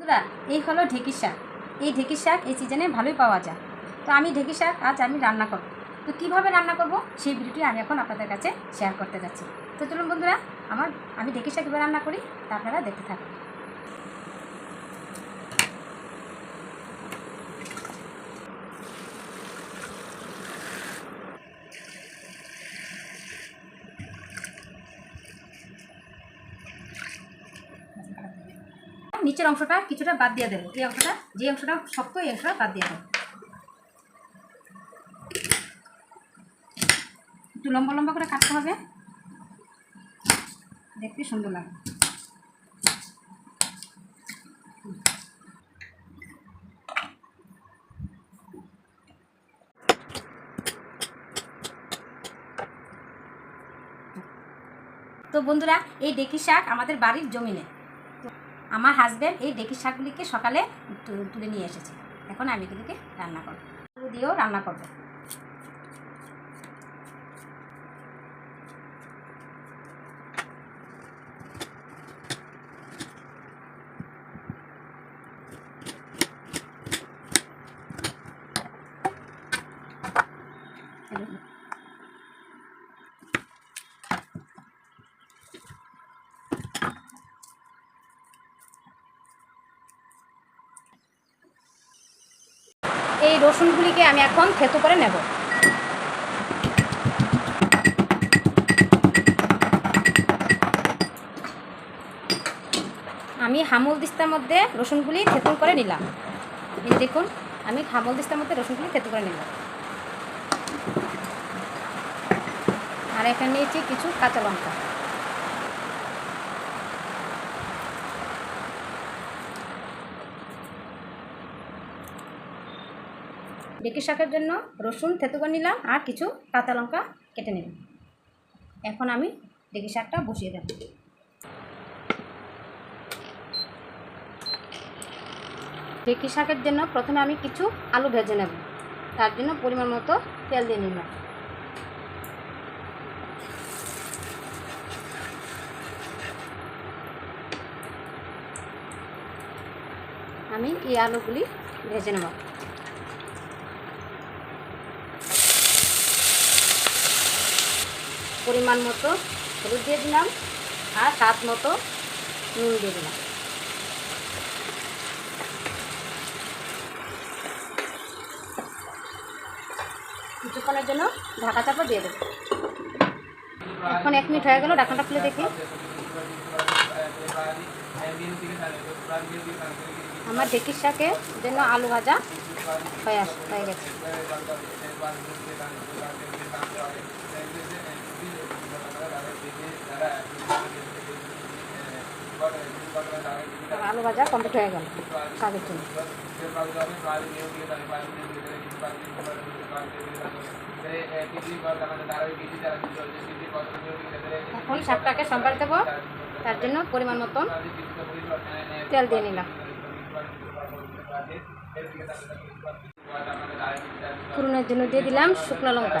বন্ধুরা এই হলো ঢেঁকির শাক। এই ঢেঁকির শাক এই সিজনে ভালোই পাওয়া যায়। তো আমি ঢেঁকির শাক আজ আমি রান্না করব। তো কীভাবে রান্না করব সেই ভিডিওটি আমি এখন আপনাদের কাছে শেয়ার করতে যাচ্ছি। তো চলুন বন্ধুরা, আমার আমি ঢেঁকির শাক কীভাবে রান্না করি, তা আপনারা দেখতে থাকুন। নিচের অংশটা কিছুটা বাদ দিয়ে দেবো। এই অংশটা, যে অংশটা শক্ত, এই অংশটা বাদ দিয়ে দেবো। একটু লম্বা লম্বা করে কাটতে হবে। দেখতে সুন্দর লাগে। তো বন্ধুরা, এই ডেকি শাক আমাদের বাড়ির জমিনে। আমার হাজব্যান্ড এই ডেকি শাকগুলিকে সকালে তুলে নিয়ে এসেছে। এখন আমি এগুলিকে রান্না করব। আলু দিয়েও রান্না করব। এই রসুনগুলিকে আমি এখন থেতু করে নেব। আমি হামুল দিস্তার মধ্যে রসুনগুলি থেতু করে নিলাম। এই দেখুন, আমি হামল দিস্তার মধ্যে রসুনগুলি থেতু করে নিলাম। আর এখানে নিয়েছি কিছু কাঁচা লঙ্কা। ডেকি শাকের জন্য রসুন, থেতু করে নিলাম আর কিছু কাঁচা লঙ্কা কেটে নিলাম। এখন আমি ডেকি শাকটা বসিয়ে দেব। ডেকি শাকের জন্য প্রথমে আমি কিছু আলু ভেজে নেব। তার জন্য পরিমাণ মতো তেল দিয়ে নিলাম। আমি এই আলুগুলি ভেজে নেব। পরিমাণ মতো হলুদ দিয়ে দিলাম আর স্বাদ মতো নুন দিয়ে দিলাম। কিছুক্ষণের জন্য ঢাকা চাপা দিয়ে দেবো। এখন এক মিনিট হয়ে গেল, ঢাকনাটা খুলে দেখি। আমার ঢেকির শাকের জন্য আলু ভাজা হয়ে আস হয়ে গেছে। আলু ভাজা কমপ্লিট হয়ে গেল। কাজের জন্য। এখন শাকটাকে সম্বার দেবো। তার জন্য পরিমাণ মতন তেল দিয়ে নিলাম। ফুরনের জন্য দিয়ে দিলাম শুকনো লঙ্কা।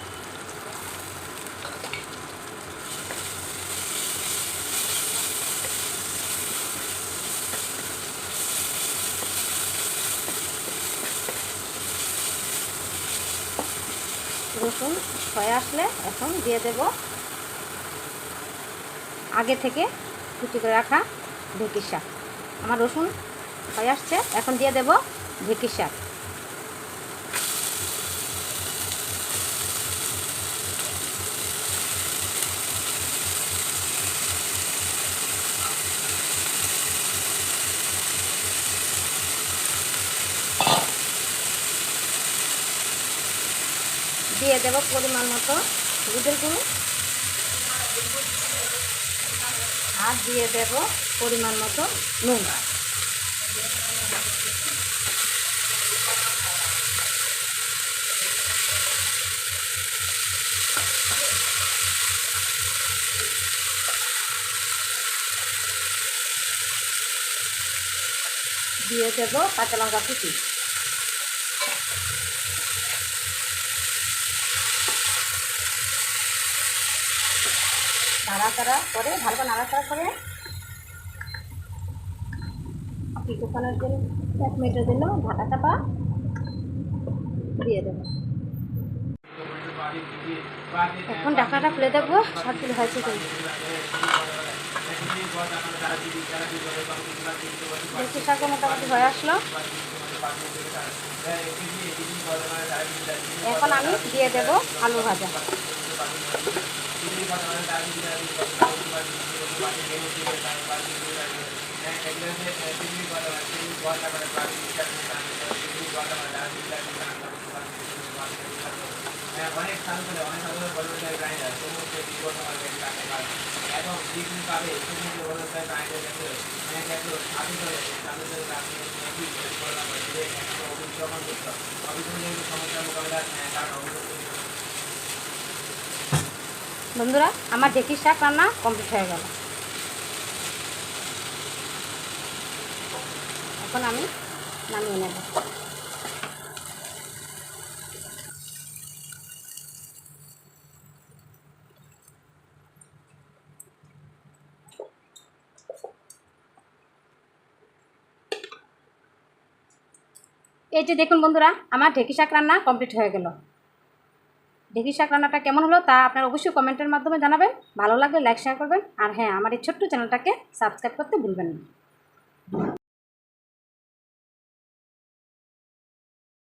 রসুন হয়ে আসলে এখন দিয়ে দেব। আগে থেকে কুচি করে রাখা ঢেঁকির শাক। আমার রসুন ছয় আসছে, এখন দিয়ে দেব ঢেঁকির শাক। দিয়ে দেবো পরিমাণ মতো দুধের গুঁড়ো। আর দিয়ে দেবো পরিমাণ মতো নুন দিয়ে দেবো কাঁচা লঙ্কা কুচি। নাড়াচাড়া করে ভালো করে নাড়াচাড়া করে। কিছুক্ষণের জন্য এক মিনিটের জন্য ঢাকা চাপা দিয়ে দেবো এখন ঢাকাটা খুলে দেখব, সব কিছু হয়েছে কি দেখছি শাকও মোটামুটি হয়ে আসলো। এখন আমি দিয়ে দেব আলু ভাজা। অনেক সাধু করে অনেক সাধু করে বলবে গ্রাইন্ডার সমুদ্রে বিপদ হবে এবং বিক্রি পাবে সমুদ্রে বলবে গ্রাইন্ডার গেছে অনেক গেছে সাধু করে সাধু করে আপনি কি করলাম যে একটা অভিযোগ করতে অভিযোগ সমস্যার মোকাবিলা কারণ অভিযোগ বন্ধুরা, আমার ঢেঁকির শাক রান্না কমপ্লিট হয়ে গেল। এখন আমি নামিয়ে নেব। এই যে দেখুন বন্ধুরা, আমার ঢেঁকি শাক রান্না কমপ্লিট হয়ে গেল। ঢেঁকি শাক রান্নাটা কেমন হলো তা আপনার অবশ্যই কমেন্টের মাধ্যমে জানাবেন। ভালো লাগলে লাইক শেয়ার করবেন। আর হ্যাঁ আমার এই ছোট্ট চ্যানেলটাকে সাবস্ক্রাইব করতে ভুলবেন না।